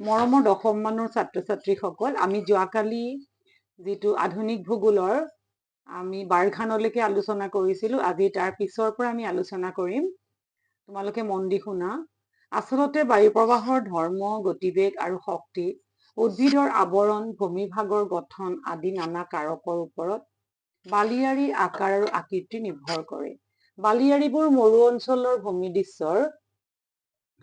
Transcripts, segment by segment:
মৰমৰ দশম মানৰ ছাত্ৰ ছাত্ৰীসকল আমি যোৱাকালি যিটো আধুনিক ভূগোলৰ আমি বাৰখানলৈকে আলোচনা কৰিছিলোঁ আজি তাৰ পিছৰ পৰা আমি আলোচনা কৰিম। তোমালোকে মন দি শুনা। আচলতে বায়ু প্ৰবাহৰ ধৰ্ম গতিবেগ আৰু শক্তি উদ্ভিদৰ আৱৰণ ভূমিভাগৰ গঠন আদি নানা কাৰকৰ ওপৰত বালিয়াৰী আকাৰ আৰু আকৃতি নিৰ্ভৰ কৰে। বালিয়াৰীবোৰ মৰু অঞ্চলৰ ভূমিদৃশ্যৰ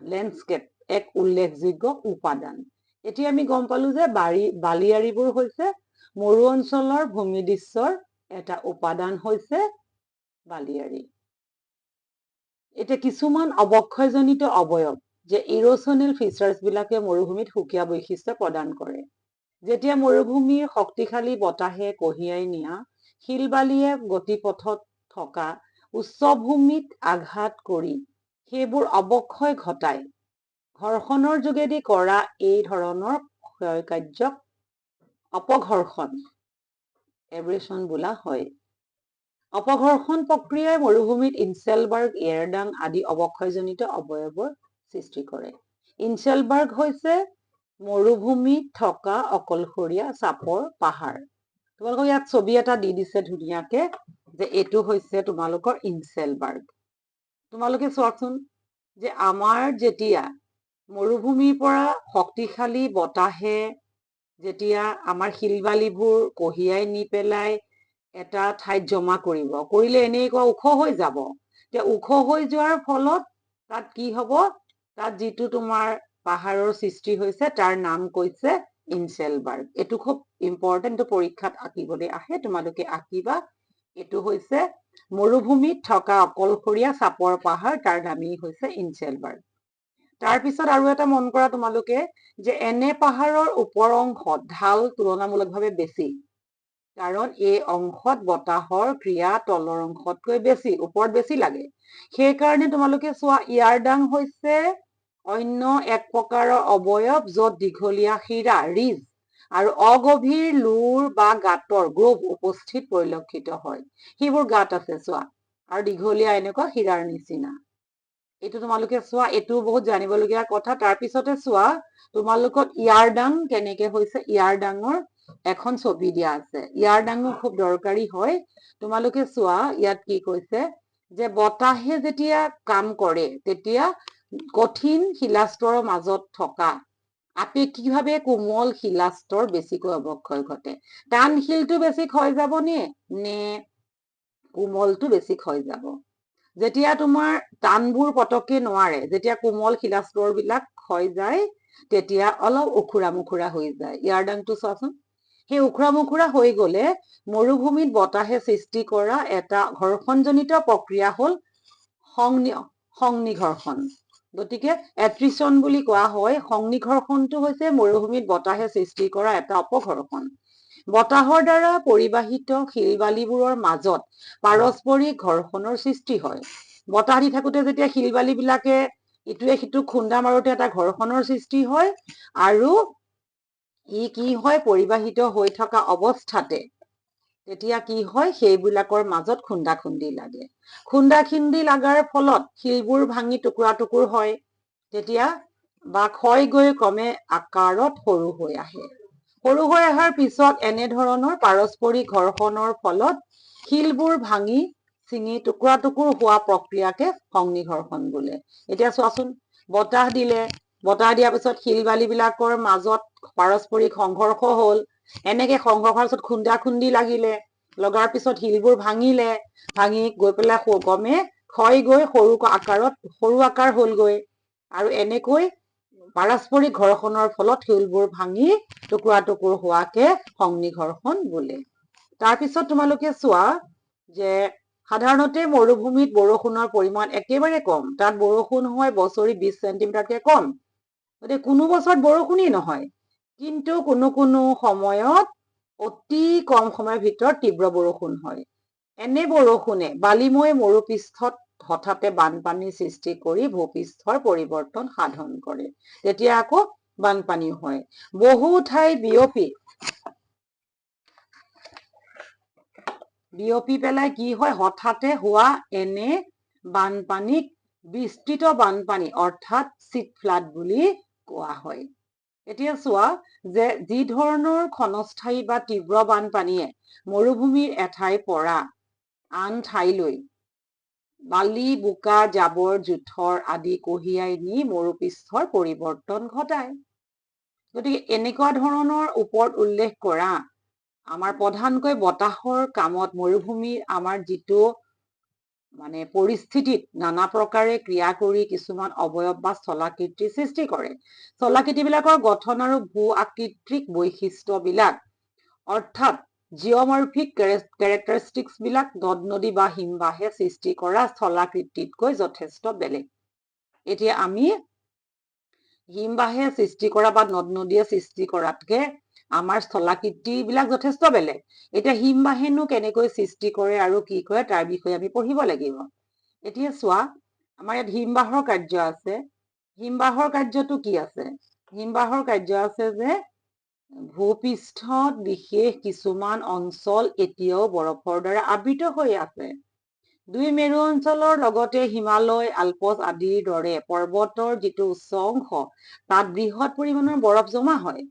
লেণ্ডস্কেপ এক উল্লেখযোগ্য উপাদান। এতিয়া আমি গম পালো যে বাৰী বালিয়াৰীবোৰ হৈছে মৰু অঞ্চলৰ ভূমিদৃশ্যৰ এটা উপাদান হৈছে বালিয়াৰী। এতিয়া কিছুমান অৱক্ষয়জনিত অৱয়ব যে ইৰচনেল ফিচাৰ্ছ বিলাকে মৰুভূমিত সুকীয়া বৈশিষ্ট্য প্ৰদান কৰে। যেতিয়া মৰুভূমিৰ শক্তিশালী বতাহে কঢ়িয়াই নিয়া শিল বালিয়ে গতিপথত থকা উচ্চভূমিত আঘাত কৰি সেইবোৰ অৱক্ষয় ঘটায়। ঘৰ্ষণৰ যোগেদি কৰা এই ধৰণৰ ক্ষয় কাৰ্যক অপঘৰ্ষণ এব্ৰেচন বোলা হয়। অপঘৰ্ষণ প্ৰক্ৰিয়াই মৰুভূমিত ইনচেলবাৰ্গ এয়াৰডাং আদি অৱক্ষয়জনিত অৱয়ৱৰ সৃষ্টি কৰে। ইনচেলবাৰ্গ হৈছে মৰুভূমিত থকা অকলশৰীয়া চাপৰ পাহাৰ। তোমালোকক ইয়াত ছবি এটা দি দিছে ধুনীয়াকে যে এইটো হৈছে তোমালোকৰ ইনচেলবাৰ্গ। তোমালোকে চোৱাচোন যে আমাৰ যেতিয়া মৰুভূমিৰ পৰা শক্তিশালী বতাহে যেতিয়া আমাৰ শিলবালিবোৰ কঢ়িয়াই নি পেলাই এটা ঠাইত জমা কৰিব। কৰিলে এনেকুৱা ওখ হৈ যাব। এতিয়া ওখ হৈ যোৱাৰ ফলত তাত কি হ'ব? তাত যিটো তোমাৰ পাহাৰৰ সৃষ্টি হৈছে তাৰ নাম কৈছে ইনচেলবাৰ্গ। এইটো খুব ইম্পৰ্টেণ্ট পৰীক্ষাত আঁকিবলৈ আহে। তোমালোকে আঁকিবা। এইটো হৈছে মৰুভূমিত থকা অকলশৰীয়া চাপৰ পাহাৰ তাৰ নামেই হৈছে ইনচেলবাৰ্গ। তাৰপিছত আৰু এটা মন কৰা তোমালোকে যে এনে পাহাৰৰ ওপৰ অংশত ঢাল তুলনামূলকভাৱে বেছি। কাৰণ এই অংশত বতাহৰ ক্ৰিয়া তলৰ অংশতকৈ বেছি ওপৰত বেছি লাগে। সেইকাৰণে তোমালোকে চোৱা ইয়াৰডাং হৈছে অন্য এক প্ৰকাৰৰ অৱয়ব য'ত দীঘলীয়া শিৰা ৰিজ আৰু অগভীৰ লোৰ বা গাঁতৰ গ্ৰোভ উপস্থিত পৰিলক্ষিত হয়। সেইবোৰ গাঁত আছে চোৱা। আৰু দীঘলীয়া এনেকুৱা শিৰাৰ নিচিনা। এইটো তোমালোকে চোৱা এইটো বহুত জানিবলগীয়া কথা। তাৰপিছতে চোৱা তোমালোকক ইয়াৰডাং কেনেকে হৈছে? ইয়াৰডাঙৰ এখন ছবি দিয়া আছে। ইয়াৰডাঙো খুব দৰকাৰী হয়। তোমালোকে চোৱা ইয়াত কি কৈছে যে বতাহে যেতিয়া কাম কৰে তেতিয়া কঠিন শিলাস্তৰৰ মাজত থকা আপেক্ষিকভাৱে কোমল শিলাস্তৰ বেছিকৈ অৱক্ষয় ঘটে। টান শিলটো বেছি ক্ষয় যাব নে? নে কোমলটো বেছি ক্ষয় যাব? যেতিয়া তোমাৰ টানবোৰ পতককে নোৱাৰে যেতিয়া কোমল শিলাস্তৰ বিলাক ক্ষয় যায় তেতিয়া অলপ উখুৰা মুখুৰা হৈ যায়। ইয়াৰ ডাংটো চোৱাচোন। সেই উখুৰা মুখুৰা হৈ গলে মৰুভূমিত বতাহে সৃষ্টি কৰা এটা ঘৰ্ষণজনিত প্ৰক্ৰিয়া হল সংনি সংনিঘৰ্ষণ। গতিকে এট্ৰিচন বুলি কোৱা হয় সংনিঘৰ্ষণটো হৈছে মৰুভূমিত বতাহে সৃষ্টি কৰা এটা অপঘৰ্ষণ। বতাহৰ দ্বাৰা পৰিবাহিত শিলবালিবোৰৰ মাজত পাৰস্পৰিক ঘৰ্ষণৰ সৃষ্টি হয়। বতাহ দি থাকোতে যেতিয়া শিলবালিবিলাকে ইটোৱে সিটোক খুন্দা মাৰোতে এটা ঘৰ্ষণৰ সৃষ্টি হয় আৰু ই কি হয় পৰিবাহিত হৈ থকা অৱস্থাতে। তেতিয়া কি হয় সেইবিলাকৰ মাজত খুন্দা খুন্দি লাগে। খুন্দা খুন্দি লাগাৰ ফলত শিলবোৰ ভাঙি টুকুৰা টুকুৰ হয়। তেতিয়া বা ক্ষয় গৈ ক্ৰমে আকাৰত সৰু হৈ আহে। সৰু হৈ অহাৰ পিছত এনেধৰণৰ পাৰস্পৰিক ঘৰ্ষণৰ ফলত শিলবোৰ ভাঙি চিঙি টুকুৰা টুকুৰ হোৱা প্ৰক্ৰিয়াকে সংনিঘৰ্ষণ বোলে। এতিয়া চোৱাচোন বতাহ দিলে বতাহ দিয়াৰ পিছত শিল বালিবিলাকৰ মাজত পাৰস্পৰিক সংঘৰ্ষ হল এনেকে সংঘৰ্ষৰ পিছত খুন্দা খুন্দি লাগিলে লগাৰ পিছত শিলবোৰ ভাঙিলে ভাঙি গৈ পেলাই ক্ৰমে ক্ষয় গৈ সৰু আকাৰত সৰু আকাৰ হলগৈ। আৰু এনেকৈ পাৰস্পৰিক ঘৰ্ষণৰ ফলত শিলবোৰ ভাঙি টুকুৰা টুকুৰ হোৱাকে সংনিঘৰ্ষণ বোলে। তাৰপিছত তোমালোকে চোৱা যে সাধাৰণতে মৰুভূমিত বৰষুণৰ পৰিমাণ একেবাৰে কম তাত বৰষুণ হয় বছৰি বিশ চেণ্টিমিটাৰতকে কম। গতিকে কোনো বছৰত বৰষুণেই নহয় কিন্তু কোনো কোনো সময়ত অতি কম সময়ৰ ভিতৰত তীব্ৰ বৰষুণ হয়। এনে বৰষুণে বালিময় মৰুপৃষ্ঠত হঠাতে বানপানীৰ সৃষ্টি কৰি ভূপৃষ্ঠৰ পৰিৱৰ্তন সাধন কৰে। তেতিয়া আকৌ বানপানী হয়। বহু ঠাই বিয়পি বিয়পি পেলাই কি হয়? হঠাতে হোৱা এনে বানপানীক বিস্তৃত বানপানী অৰ্থাৎ চিট ফ্লাড বুলি কোৱা হয়। এতিয়া চোৱা যে যি ধৰণৰ ক্ষণস্থায়ী বা তীব্ৰ বানপানীয়ে মৰুভূমিৰ এঠাইৰ পৰা আন ঠাইলৈ বালি বোকা জাবৰ জোথৰ আদি কঢ়িয়াই নি মৰুপৃষ্ঠৰ পৰিৱৰ্তন ঘটায়। গতিকে এনেকুৱা ধৰণৰ ওপৰত উল্লেখ কৰা আমাৰ প্ৰধানকৈ বতাহৰ কামত মৰুভূমিৰ আমাৰ যিটো মানে পৰিস্থিতিত নানা প্ৰকাৰে ক্ৰিয়া কৰি কিছুমান অৱয়ব বা স্থলাকৃতিৰ সৃষ্টি কৰে। স্থলাকৃতিবিলাকৰ গঠন আৰু ভূ আকৃতিক বৈশিষ্ট্যবিলাক অৰ্থাৎ জিঅ'মৰ্ফিক কেৰেক্টাৰিষ্টিক্স বিলাক নদ নদী বা হিমবাহে সৃষ্টি কৰা স্থলাকৃতিতকৈ যথেষ্ট বেলেগ। এতিয়া আমি হিমবাহে সৃষ্টি কৰা বা নদ নদীয়ে সৃষ্টি কৰাতকে আমাৰ স্থলাকৃতিবিলাক যথেষ্ট বেলেগ। এতিয়া হিমবাহেনো কেনেকৈ সৃষ্টি কৰে আৰু কি কৰে তাৰ বিষয়ে আমি পঢ়িব লাগিব। এতিয়া চোৱা আমাৰ ইয়াত হিমবাহৰ কাৰ্য আছে। হিমবাহৰ কাৰ্যটো কি আছে? হিমবাহৰ কাৰ্য আছে যে ভূপৃষ্ঠত বিশেষ কিছুমান অঞ্চল এতিয়াও বৰফৰ দ্বাৰা আবৃত হৈ আছে। দুই মেৰু অঞ্চলৰ লগতে হিমালয় আলপছ আদিৰ দৰে পৰ্বতৰ যিটো উচ্চ অংশ তাত বৃহৎ পৰিমাণৰ বৰফ জমা হয়।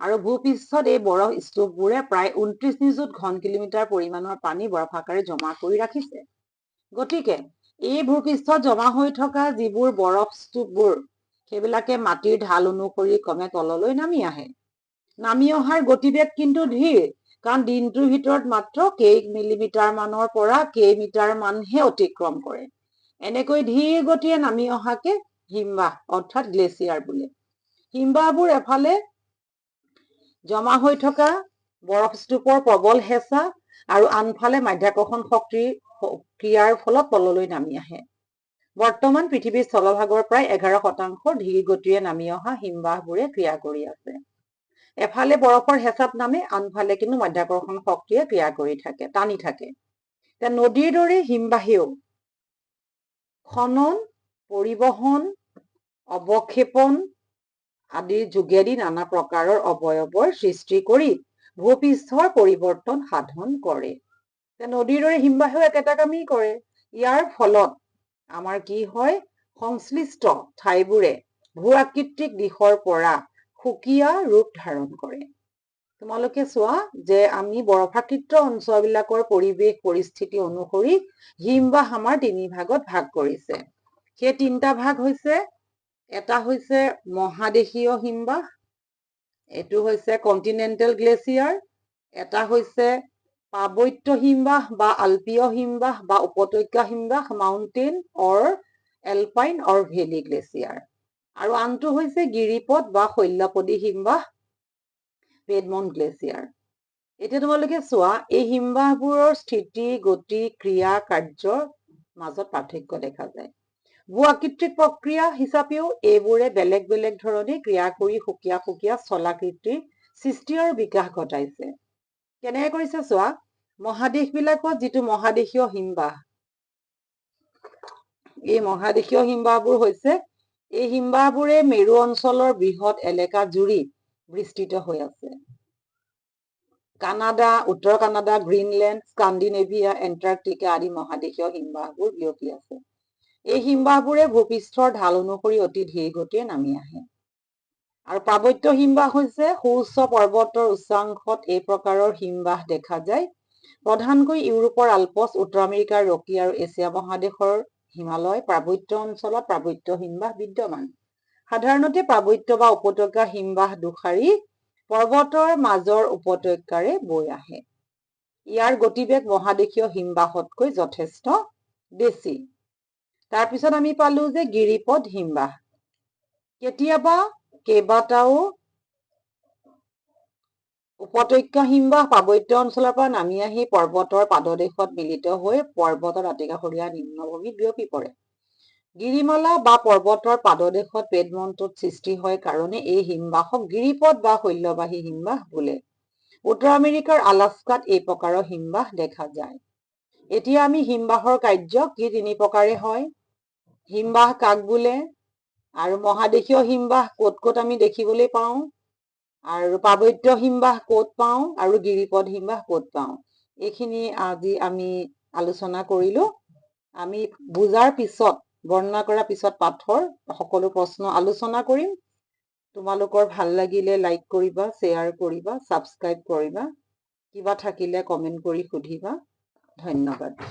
আৰু ভূপৃষ্ঠত এই বৰফ স্তূপবোৰে প্ৰায় ঊনত্ৰিশ নিযুত ঘন কিলোমিটাৰ পৰিমাণৰ পানী বৰফ আকাৰে জমা কৰি ৰাখিছে। গতিকে এই ভূপৃষ্ঠত জমা হৈ থকা যিবোৰ বৰফ স্তূপবোৰ সেইবিলাকে মাটিৰ ঢাল অনুসৰি ক্ৰমে তললৈ নামি আহে। নামি অহাৰ গতিবেগ কিন্তু ধীৰ কাৰণ দিনটোৰ ভিতৰত মাত্ৰ কেই মিলিমিটাৰ মানৰ পৰা কেই মিটাৰ মানহে অতিক্ৰম কৰে। এনেকৈ ধীৰ গতিয়ে নামি অহাকে হিমবাহ অৰ্থাৎ গ্লেচিয়াৰ বোলে। হিমবাহবোৰ এফালে জমা হৈ থকা বৰফ স্তূপৰ প্ৰবল হেঁচা আৰু আনফালে মাধ্যাকৰ্ষণ শক্তিৰ ক্ৰিয়াৰ ফলত তললৈ নামি আহে। বৰ্তমান পৃথিৱীৰ স্থলভাগৰ প্ৰায় এঘাৰ শতাংশ ধীৰ গতিৰে নামি অহা হিমবাহবোৰে ক্ৰিয়া কৰি আছে। এফালে বৰফৰ হেঁচাত নামে আনফালে কিন্তু মাধ্যাকৰ্ষণ শক্তিয়ে ক্ৰিয়া কৰি থাকে টানি থাকে। নদীৰ দৰে হিমবাহেও খনন পৰিবহন অৱক্ষেপন আদিৰ যোগেদি নানা প্ৰকাৰৰ অৱয়ৱৰ সৃষ্টি কৰি ভূপৃষ্ঠৰ পৰিৱৰ্তন সাধন কৰে। নদীৰ দৰে হিমবাহেও একেটা কামেই কৰে। ইয়াৰ ফলত আমাৰ কি হয়? সংশ্লিষ্ট ঠাইবোৰে ভূ আকৃতিক দিশৰ পৰা সুকীয়া ৰূপ ধাৰণ কৰে। তোমালোকে চোৱা যে আমি বৰফাকৃত অঞ্চলবিলাকৰ পৰিৱেশ পৰিস্থিতি অনুসৰি হিমবাহ আমাৰ তিনি ভাগত ভাগ কৰিছে। সেই তিনিটা ভাগ হৈছে এটা হৈছে মহাদেশীয় হিমবাহ এইটো হৈছে কণ্টিনেণ্টেল গ্লেচিয়াৰ এটা হৈছে পাৰ্বত্য হিমবাহ বা আলপীয় হিমবাহ বা উপত্যকা হিমবাহ mountain or alpine or valley glacier আৰু আনটো হৈছে গিৰিপথ বা শৈলপদী হিমবাহ পেডমন গ্লেচিয়াৰ এতিয়া তোমালোকে চোৱা এই হিমবাহবোৰৰ স্থিতি গতি ক্ৰিয়া কাৰ্যৰ মাজত পাৰ্থক্য দেখা যায়। ভূ আকৃতিক প্ৰক্ৰিয়া হিচাপেও এইবোৰে বেলেগ বেলেগ ধৰণে ক্ৰিয়া কৰি সুকীয়া সুকীয়া স্থলাকৃতিৰ সৃষ্টি আৰু বিকাশ ঘটাইছে। কেনেকে কৰিছে চোৱা মহাদেশবিলাকত যিটো মহাদেশীয় হিমবাহ এই মহাদেশীয় হিমবাহবোৰ হৈছে এই হিমবাহবোৰে মেৰু অঞ্চলৰ বৃহৎ এলেকা জুৰি বিস্তৃত হৈ আছে। কানাডা উত্তৰ কানাডা গ্ৰীণলেণ্ড স্কাণ্ডিনেভিয়া এণ্টাৰ্কটিকা আদি মহাদেশীয় হিমবাহবোৰ বিয়পি আছে। এই হিমবাহবোৰে ভূপৃষ্ঠৰ ঢাল অনুসৰি অতি ধীৰ গতিয়ে নামি আহে। আৰু পাৰ্বত্য হিমবাহ হৈছে সুউচ্চ পৰ্বতৰ উচ্চাংশত এই প্ৰকাৰৰ হিমবাহ দেখা যায়। প্ৰধানকৈ ইউৰোপৰ আলপছ উত্তৰ আমেৰিকাৰ ৰকি আৰু এছিয়া মহাদেশৰ হিমালয় পাৰ্বত্য অঞ্চলত পাৰ্বত্য হিমবাহ বিদ্যমান। সাধাৰণতে পাৰ্বত্য বা উপত্যকা হিমবাহ দুষাৰি পৰ্বতৰ মাজৰ উপত্যকাৰে বৈ আহে। ইয়াৰ গতিবেগ মহাদেশীয় হিমবাহতকৈ যথেষ্ট বেছি। তাৰপিছত আমি পালো যে গিৰিপথ হিমবাহ। কেতিয়াবা কেইবাটাও উপত্যকা হিমবাহ পাৰ্বত্য অঞ্চলৰ পৰা নামি আহি পৰ্বতৰ পাদদেশত মিলিত হৈ পৰ্বতৰ দাঁতিকাষৰীয়া নিম্নভূমিত বিয়পি পৰে। গিৰিমালা বা পৰ্বতৰ পাদদেশত পেডমণ্টত সৃষ্টি হয় কাৰণে এই হিমবাহক গিৰিপথ বা শৈলবাহী হিমবাহ বোলে। উত্তৰ আমেৰিকাৰ আলাস্কাত এই প্ৰকাৰৰ হিমবাহ দেখা যায়। এতিয়া আমি হিমবাহৰ কাৰ্য কি তিনি প্ৰকাৰে হয়? হিমবাহ কাক বোলে? আৰু মহাদেশীয় হিমবাহ ক'ত ক'ত আমি দেখিবলৈ পাওঁ? আৰু পাৰ্বত্য হিমবাহ ক'ত পাওঁ আৰু গিৰিপদ হিমবাহ ক'ত পাওঁ? এইখিনি আজি আমি আলোচনা কৰিলো। আমি বুজাৰ পিছত বৰ্ণনা কৰাৰ পিছত পাঠৰ সকলো প্ৰশ্ন আলোচনা কৰিম। তোমালোকৰ ভাল লাগিলে লাইক কৰিবা শ্বেয়াৰ কৰিবা ছাবস্ক্ৰাইব কৰিবা। কিবা থাকিলে কমেণ্ট কৰি সুধিবা। ধন্যবাদ।